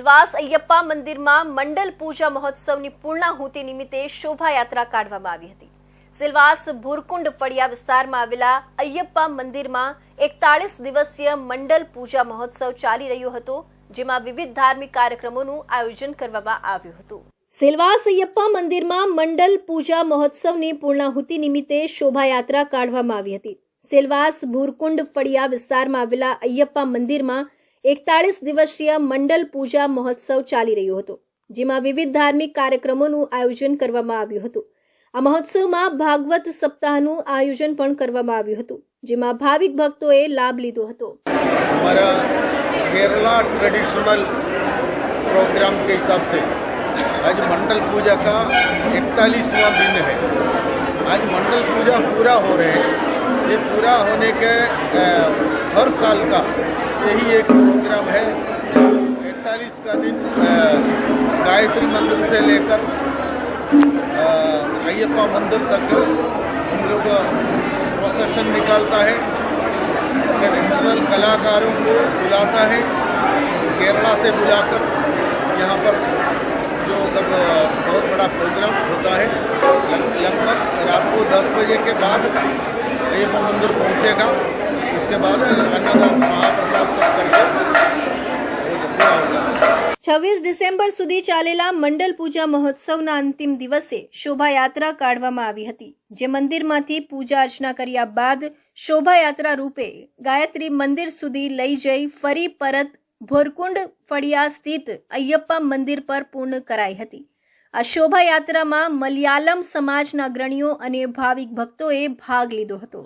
સિલવાસ અયપ્પા મંદિરમાં મંડલ પૂજા મહોત્સવની પૂર્ણાહુતિ નિમિત્તે શોભાયાત્રા કાઢવામાં આવી હતી. સિલવાસ ભૂરકુંડ ફળિયા વિસ્તારમાં આવેલા અયપ્પા મંદિરમાં એકતાળીસ દિવસીય મંડલ પૂજા મહોત્સવ ચાલી રહ્યો હતો, જેમાં વિવિધ ધાર્મિક કાર્યક્રમોનું આયોજન કરવામાં આવ્યું હતું. સિલવાસ અયપ્પા મંદિરમાં મંડલ પૂજા મહોત્સવની પૂર્ણાહુતિ નિમિત્તે શોભાયાત્રા કાઢવામાં આવી હતી. સિલવાસ ભૂરકુંડ ફળિયા વિસ્તારમાં આવેલા અયપ્પા મંદિરમાં એકતાળીસ દિવસીય મંડલ પૂજા મહોત્સવ ચાલી રહ્યો હતો જેમાં વિવિધ ધાર્મિક કાર્યક્રમોનું આયોજન કરવામાં આવ્યું હતું આ મહોત્સવમાં ભાગવત સપ્તાહનું આયોજન પણ કરવામાં આવ્યું હતું જેમાં ભાવિક ભક્તોએ લાભ લીધો હતો हमारा केरला ट्रेडिशनल प्रोग्राम के हिसाब से आज मंडल पूजा का इकतालीसवां दिन है आज मंडल पूजा पूरा हो रहे हैं ये पूरा होने के हर साल का यही एक प्रोग्राम है। इकतालीस का दिन गायत्री मंदिर से लेकर अयप्पा मंदिर तक हम लोग प्रोसेशन निकालता है। ट्रेडिशनल कलाकारों को बुलाता है। केरला से बुलाकर यहाँ पर जो सब बहुत बड़ा प्रोग्राम होता है। लगभग रात को 10 बजे के बाद अयप्पा मंदिर पहुँचेगा उसके बाद अन्नदान महाप्रसाद सब करके वो पूरा होगा છવ્વીસ ડિસેમ્બર સુધી ચાલેલા મંડલ પૂજા મહોત્સવના અંતિમ દિવસે શોભાયાત્રા કાઢવામાં આવી હતી જે મંદિરમાંથી પૂજા અર્ચના કર્યા બાદ શોભાયાત્રા રૂપે ગાયત્રી મંદિર સુધી લઈ જઈ ફરી પરત ભોરકુંડ ફળિયા સ્થિત અયપ્પા મંદિર પર પૂર્ણ કરાઈ હતી આ શોભાયાત્રામાં મલયાલમ સમાજના અગ્રણીઓ અને ભાવિક ભક્તોએ ભાગ લીધો હતો.